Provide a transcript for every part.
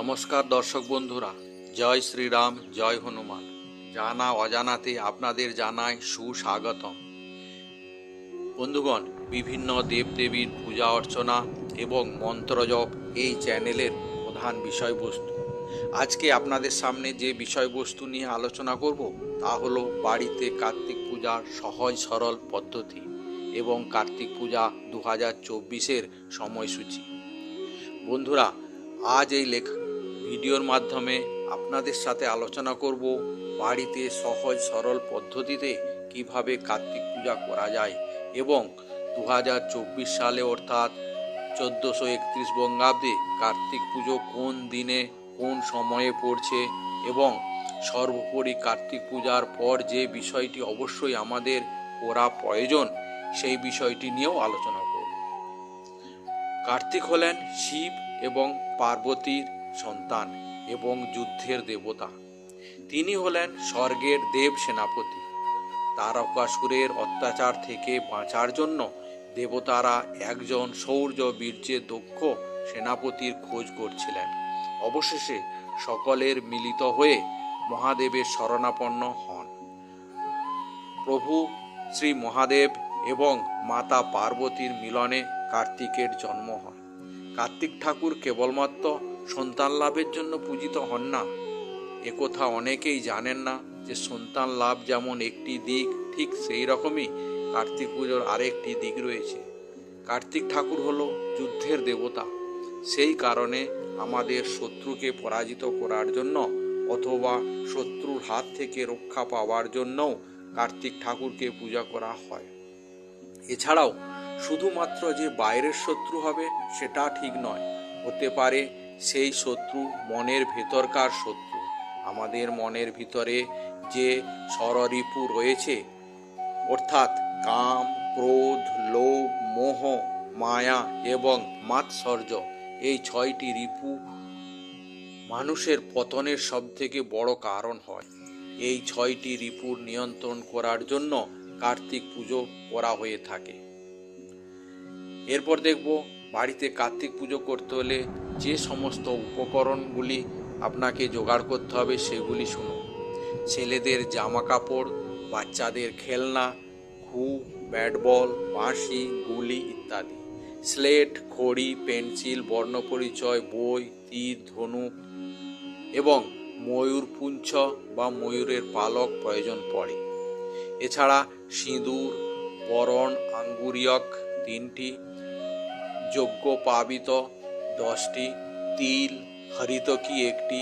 নমস্কার দর্শক বন্ধুরা, জয় শ্রীরাম, জয় হনুমান। জানা অজানাতে আপনাদের জানাই সুস্বাগতম। বন্ধুগণ, বিভিন্ন দেবদেবীর পূজা অর্চনা এবং মন্ত্রজপ এই চ্যানেলের প্রধান বিষয়বস্তু। আজকে আপনাদের সামনে যে বিষয়বস্তু নিয়ে আলোচনা করব, তা হলো বাড়িতে কার্তিক পূজার সহজ সরল পদ্ধতি এবং কার্তিক পূজা দু হাজার চব্বিশের সময়সূচি। বন্ধুরা, আজ এই লেখ ভিডিওর মাধ্যমে আপনাদের সাথে আলোচনা করব বাড়িতে সহজ সরল পদ্ধতিতে কীভাবে কার্তিক পূজা করা যায় এবং দু হাজার চব্বিশ সালে অর্থাৎ চোদ্দোশো একত্রিশ বঙ্গাব্দে কার্তিক পুজো কোন দিনে, কোন সময়ে পড়ছে এবং সর্বোপরি কার্তিক পূজার পর যে বিষয়টি অবশ্যই আমাদের করা প্রয়োজন, সেই বিষয়টি নিয়েও আলোচনা করব। কার্তিক হলেন শিব এবং পার্বতীর সন্তান এবং যুদ্ধের দেবতা। তিনি হলেন স্বর্গের দেব সেনাপতি। তারকাসুরের অত্যাচার থেকে বাঁচার জন্য দেবতারা একজন শৌর্য বীর্যে দক্ষ সেনাপতির খোঁজ করছিলেন। অবশেষে সকলের মিলিত হয়ে মহাদেবের শরণাপন্ন হন। প্রভু, শ্রী মহাদেব এবং মাতা পার্বতীর মিলনে কার্তিকের জন্ম হয়। কার্তিক ঠাকুর কেবলমাত্র সন্তান লাভের জন্য পূজিত হন না। একথা অনেকেই জানেন না যে সন্তান লাভ যেমন একটি দিক, ঠিক সেই রকমই কার্তিক পুজোর আরেকটি দিক রয়েছে। কার্তিক ঠাকুর হলো যুদ্ধের দেবতা। সেই কারণে আমাদের শত্রুকে পরাজিত করার জন্য অথবা শত্রুর হাত থেকে রক্ষা পাওয়ার জন্যও কার্তিক ঠাকুরকে পূজা করা হয়। এছাড়াও শুধুমাত্র যে বাইরের শত্রু হবে সেটা ঠিক নয়, হতে পারে সেই শত্রু, মনের ভেতরকার শত্রু। আমাদের মনের ভিতরে যে সররিপু রয়েছে, অর্থাৎ কাম, ক্রোধ, লোভ, মোহ, মায়া এবং মাৎসর্য, এই ছয়টি রিপু মানুষের পতনের সব থেকে বড় কারণ হয়। এই ছয়টি রিপুর নিয়ন্ত্রণ করার জন্য কার্তিক পুজো করা হয়ে থাকে। এরপর দেখব বাড়িতে কার্তিক পুজো করতে হলে যে সমস্ত উপকরণগুলি আপনাকে জোগাড় করতে হবে সেগুলি শুনুন। ছেলেদের জামা কাপড় বাচ্চাদের খেলনা ঘু ব্যাট বল বাঁশি, গুলি ইত্যাদি। স্লেট খড়ি পেন্সিল, বর্ণপরিচয়, বই, তীর, ধনুক এবং ময়ূর পুঞ্ছ বা ময়ূরের পালক প্রয়োজন পড়ে। এছাড়া সিঁদুর, বরণ, আঙ্গুরিয়ক তিনটি যোগ্য পাবিত দশটি, তিল হরিতকি একটি,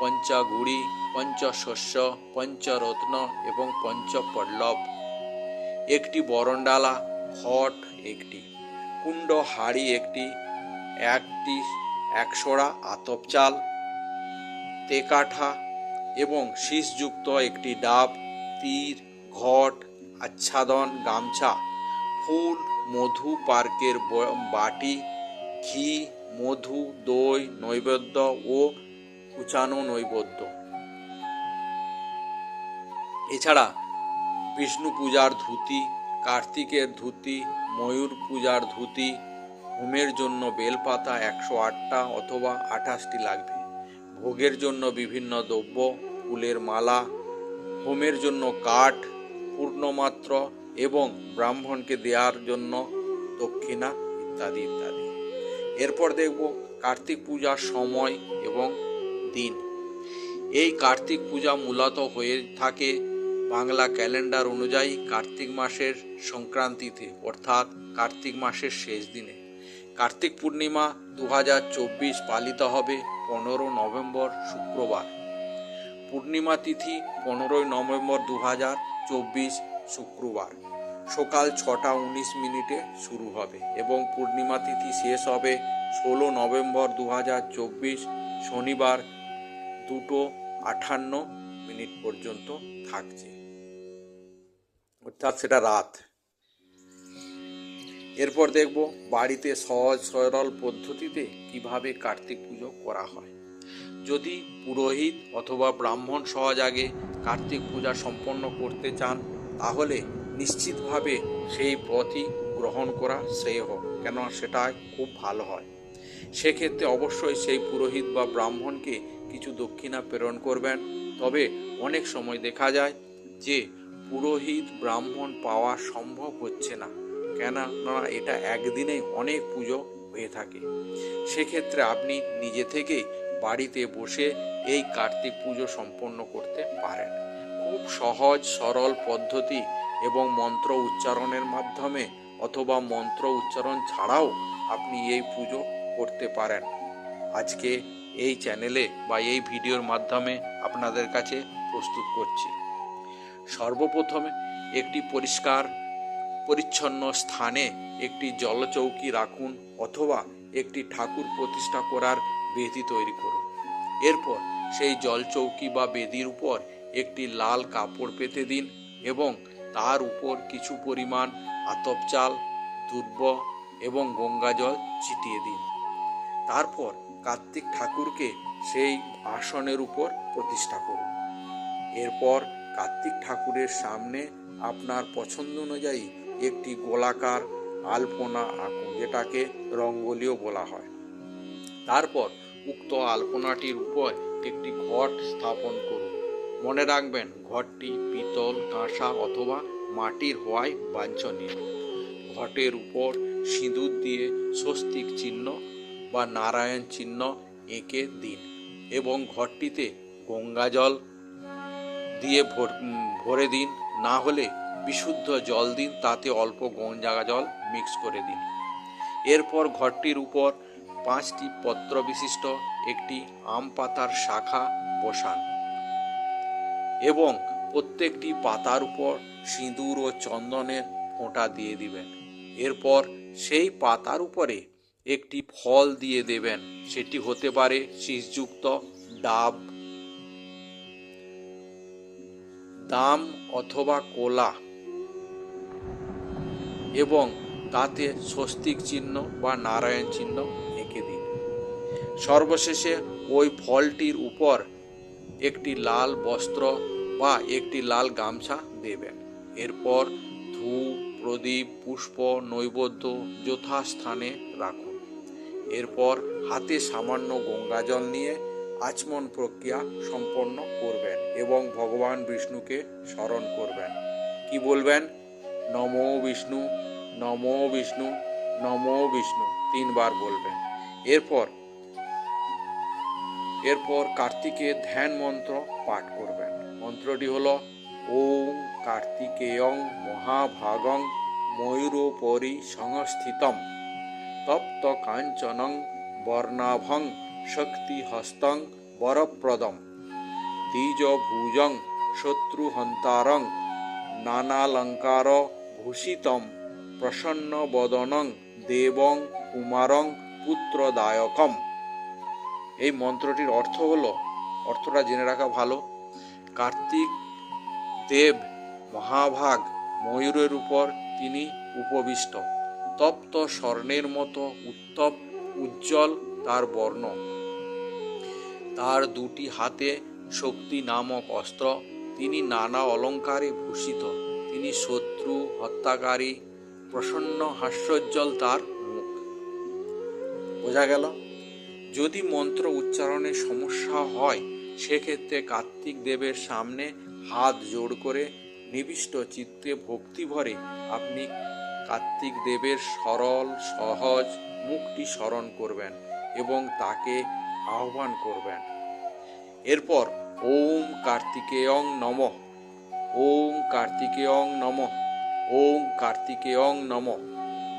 পঞ্চাগুড়ি, পঞ্চশস্য, পঞ্চরত্ন এবং পঞ্চপল্লব। একটি বরণডালা ঘট একটি, কুণ্ড হাড়ি একটি একটি একশোড়া আতপ চাল, তেকাঠা এবং শীষযুক্ত একটি ডাব, তীর, ঘট, আচ্ছাদন, গামছা, ফুল, মধু পার্কের বাটি, ঘি মধু, দই, নৈবেদ্য ও কুচানো নৈবেদ্য। এছাড়া বিষ্ণু পূজার ধুতি, কার্তিকের ধুতি, ময়ূর পূজার ধুতি, হোমের জন্য বেলপাতা একশো আটটা অথবা আঠাশটি লাগবে। ভোগের জন্য বিভিন্ন দ্রব্য, ফুলের মালা, হোমের জন্য কাঠ, পূর্ণমাত্র এবং ব্রাহ্মণকে দেওয়ার জন্য দক্ষিণা ইত্যাদি ইত্যাদি। এরপর দেখব কার্তিক পূজার সময় এবং দিন। এই কার্তিক পূজা মূলত হয়ে থাকে বাংলা ক্যালেন্ডার অনুযায়ী কার্তিক মাসের সংক্রান্তিতে, অর্থাৎ কার্তিক মাসের শেষ দিনে। কার্তিক পূর্ণিমা দু হাজার চব্বিশ পালিত হবে পনেরো নভেম্বর শুক্রবার। পূর্ণিমা তিথি পনেরোই নভেম্বর দু শুক্রবার। সকাল ছটা উনিশ মিনিটে শুরু হবে এবং পূর্ণিমা তিথি শেষ হবে ষোলো নভেম্বর দু চব্বিশ শনিবার দুটো আটান্ন মিনিট পর্যন্ত থাকছে। অর্থাৎ সেটা রাত। এরপর দেখব বাড়িতে সহজ সরল পদ্ধতিতে কীভাবে কার্তিক পুজো করা হয়। যদি পুরোহিত অথবা ব্রাহ্মণ সহজাগে কার্তিক পূজা সম্পন্ন করতে চান, তাহলে নিশ্চিতভাবে সেই পথই গ্রহণ করা শ্রেয় হোক কেন সেটা খুব ভালো হয়। সেক্ষেত্রে অবশ্যই সেই পুরোহিত বা ব্রাহ্মণকে কিছু দক্ষিণা প্রেরণ করবেন। তবে অনেক সময় দেখা যায় যে পুরোহিত ব্রাহ্মণ পাওয়া সম্ভব হচ্ছে না, কেননা এটা একদিনেই অনেক পুজো হয়ে থাকে। সেক্ষেত্রে আপনি নিজে থেকেই বাড়িতে বসে এই কার্তিক পুজো সম্পন্ন করতে পারেন। খুব সহজ, সরল পদ্ধতি এবং মন্ত্র উচ্চারণের মাধ্যমে অথবা মন্ত্র উচ্চারণ ছাড়াও আপনি এই পুজো করতে পারেন। আজকে এই চ্যানেলে বা এই ভিডিওর মাধ্যমে আপনাদের কাছে প্রস্তুত করছি। সর্বপ্রথমে একটি পরিষ্কার, পরিচ্ছন্ন স্থানে একটি জলচৌকি রাখুন অথবা একটি ঠাকুর প্রতিষ্ঠা করার বেদি তৈরি করুন। এরপর সেই জলচৌকি বা বেদির উপর একটি লাল কাপড় পেতে দিন এবং তার উপর কিছু পরিমাণ আতপ চাল দুর্ব এবং গঙ্গা জল ছিটিয়ে দিন। তারপর কার্তিক ঠাকুরকে সেই আসনের উপর প্রতিষ্ঠা করুন। এরপর কার্তিক ঠাকুরের সামনে আপনার পছন্দ অনুযায়ী একটি গোলাকার আলপনা আঁকুন, যেটাকে রঙ্গোলিও বলা হয়। তারপর উক্ত আলপনাটির উপর একটি ঘট স্থাপন করুন। মনে রাখবেন, ঘরটি পিতল, কাঁসা অথবা মাটির হওয়ায় বাঞ্ছনীয়। ঘটের উপর সিঁদুর দিয়ে স্বস্তিক চিহ্ন বা নারায়ণ চিহ্ন এঁকে দিন এবং ঘরটিতে গঙ্গা জল দিয়ে ভর- দিন। না হলে বিশুদ্ধ জল দিন, তাতে অল্প গঙ্গা জল মিক্স করে দিন। এরপর ঘরটির উপর পাঁচটি পত্র বিশিষ্ট, একটি আম পাতার শাখা বসান। এবং প্রত্যেকটি পাতার উপর সিঁদুর ও চন্দনের ফোঁটা দিয়ে দিবেন। এরপর সেই পাতার উপরে একটি ফল দিয়ে দেবেন। সেটি হতে পারে শীষযুক্ত ডাব, দাম অথবা কোলা এবং তাতে স্বস্তিক চিহ্ন বা নারায়ণ চিহ্ন এঁকে দিন। সর্বশেষে ওই ফলটির উপর একটি লাল বস্ত্র বা একটি লাল গামছা দেবেন। এরপর ধূপ, প্রদীপ, পুষ্প, নৈবেদ্য যথাস্থানে রাখুন। এরপর হাতে সামান্য গঙ্গা জল নিয়ে আচমন প্রক্রিয়া সম্পন্ন করবেন এবং ভগবান বিষ্ণুকে স্মরণ করবেন। কি বলবেন? নমো বিষ্ণু নমো বিষ্ণু নমো বিষ্ণু তিনবার বলবেন। এরপর এরপর কার্তিকের ধ্যান মন্ত্র পাঠ করবেন। মন্ত্রটি হল, ওম কার্তিকেয়ং মহাভাগং ময়ূরোপরি সংস্থিতম। তপ্ত কাঞ্চনং বর্ণাভং শক্তিহস্তং বরপ্রদম। দ্বিজভুজং শত্রুহন্তারং নানালঙ্কার ভূষিতম। প্রসন্নবদনং দেবং কুমারং পুত্রদায়কম। এই মন্ত্রটির অর্থ হলো, অর্থটা জেনে রাখা ভালো, কার্তিক দেব মহাভাগ ময়ূরের উপর তিনি উপবিষ্ট। তপ্ত স্বর্ণের মতো উত্তপ, উজ্জ্বল তার বর্ণ। তার দুটি হাতে শক্তি নামক অস্ত্র। তিনি নানা অলঙ্কারে ভূষিত। তিনি শত্রু, হত্যাকারী, প্রসন্ন, হাস্যোজ্জ্বল তার মুখ। বোঝা গেল? যদি মন্ত্র উচ্চারণে সমস্যা হয়, সেক্ষেত্রে কার্তিক দেবের সামনে হাত জোড় করে নিবিষ্ট চিত্তে ভক্তি ভরে আপনি কার্তিক দেবের সরল, সহজ মুখটি স্মরণ করবেন এবং তাকে আহ্বান করবেন। এরপর, ওম কার্তিকেয়ং নম। ওম কার্তিকেয়ং নম। ওম কার্তিকেয়ং নম।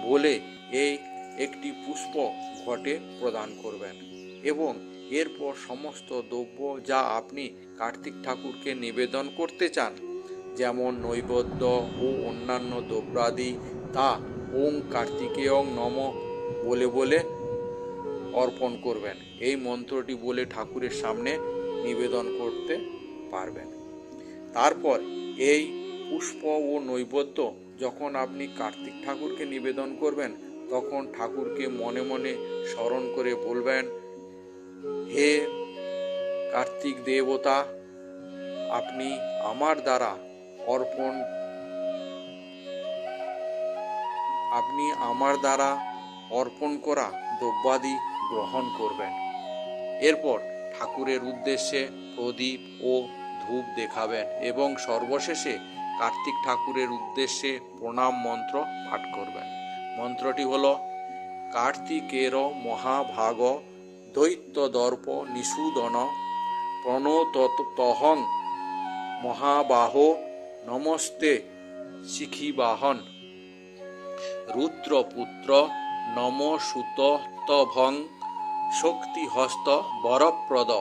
বলে এই একটি পুষ্প ঘটে প্রদান করবেন এবং এরপর সমস্ত দ্রব্য যা আপনি কার্তিক ঠাকুরকে নিবেদন করতে চান, যেমন নৈবেদ্য ও অন্যান্য দ্রব্যাদি, তা ওম কার্তিকেয়ং নম বলে বলে অর্পণ করবেন। এই মন্ত্রটি বলে ঠাকুরের সামনে নিবেদন করতে পারবেন। তারপর এই পুষ্প ও নৈবেদ্য যখন আপনি কার্তিক ঠাকুরকে নিবেদন করবেন তখন ঠাকুরকে মনে মনে স্মরণ করে বলবেন, হে কার্তিক দেবতা, আপনি আমার দ্বারা অর্পণ, আপনি আমার দ্বারা অর্পণ করা দ্রব্যাদি গ্রহণ করবেন। এরপর ঠাকুরের উদ্দেশ্যে প্রদীপ ও ধূপ দেখাবেন এবং সর্বশেষে কার্তিক ঠাকুরের উদ্দেশ্যে প্রণাম মন্ত্র পাঠ করবেন। মন্ত্রটি হল, কার্তিকের মহাভাগ দৈত্য দর্প নিষূদন প্রণতহং মহাবাহ নমস্তে শিখিবাহন। রুদ্রপুত্র নম সুতভং শক্তিহস্ত বরপ্রদ।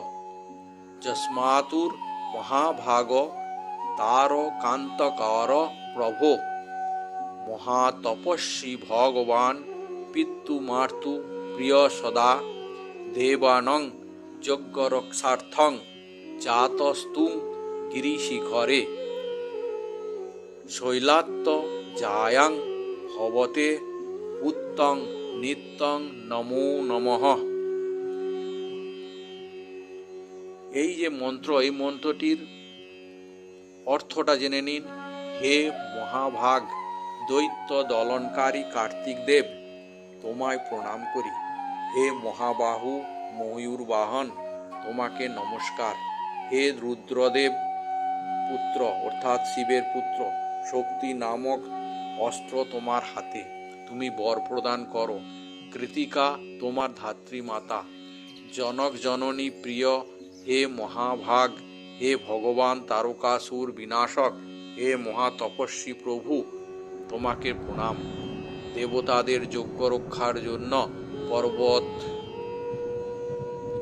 যস্মাতুর মহাভাগ তার কান্তকার প্রভো। মহাতপস্বী ভগবান পিতৃমার্তু প্রিয় সদা, দেবানং যজ্ঞরক্ষার্থং জাতস্তুং গিরিশিখরে। শৈলাত্ত জায়াং ভবতে উত্তং নিত্যং নমো নমঃ। এই যে মন্ত্র, এই মন্ত্রটির অর্থটা জেনে নিন। হে মহাভাগ! দৈত্য দলনকারী কার্তিক দেব, তোমায় প্রণাম করি। হে মহাবাহু ময়ূর বাহন তোমাকে নমস্কার। হে রুদ্রদেব পুত্র, অর্থাৎ শিবের পুত্র, শক্তি নামক অস্ত্র তোমার হাতে। তুমি বর প্রদান করো। কৃতিকা, তোমার ধাত্রী মাতা জনক জননী প্রিয়, হে মহাভাগ, হে ভগবান তারকাসুর বিনাশক, হে মহাতপস্বী প্রভু তোমাকে প্রণাম। দেবতাদের যোগ্য রক্ষার জন্য পর্বত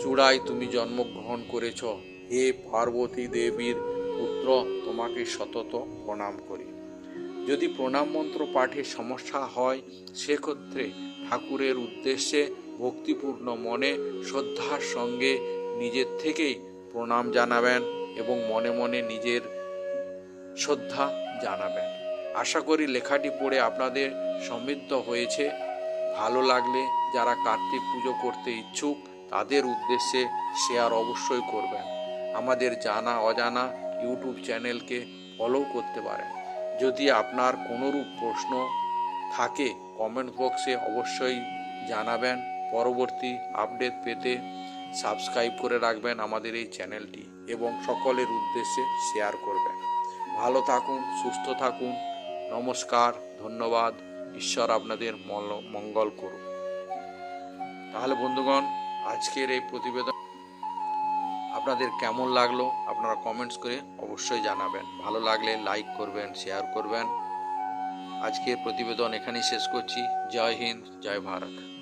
চূড়ায় তুমি জন্মগ্রহণ করেছ। হে পার্বতী দেবীর পুত্র, তোমাকে সতত প্রণাম করি। যদি প্রণাম মন্ত্র পাঠে সমস্যা হয়, সেক্ষেত্রে ঠাকুরের উদ্দেশ্যে ভক্তিপূর্ণ মনে, শ্রদ্ধার সঙ্গে নিজের থেকেই প্রণাম জানাবেন এবং মনে মনে নিজের শ্রদ্ধা জানাবেন। আশা করি লেখাটি পড়ে আপনাদের সমৃদ্ধ হয়েছে। ভালো লাগলে যারা কার্তিক পুজো করতে ইচ্ছুক, তাদের উদ্দেশ্যে শেয়ার অবশ্যই করবেন। আমাদের জানা অজানা ইউটিউব চ্যানেলকে ফলো করতে পারেন। যদি আপনার কোনোরূপ প্রশ্ন থাকে কমেন্ট বক্সে অবশ্যই জানাবেন। পরবর্তী আপডেট পেতে সাবস্ক্রাইব করে রাখবেন আমাদের এই চ্যানেলটি এবং সকলের উদ্দেশ্যে শেয়ার করবেন। ভালো থাকুন, সুস্থ থাকুন। নমস্কার, ধন্যবাদ। ঈশ্বর আপনাদের মঙ্গল করুন তাহলে বন্ধুগণ, আজকের এই প্রতিবেদন আপনাদের কেমন লাগল আপনারা কমেন্টস করে অবশ্যই জানাবেন। ভালো লাগলে লাইক করবেন শেয়ার করবেন। আজকের প্রতিবেদন এখানেই শেষ করছি। জয় হিন্দ, জয় ভারত।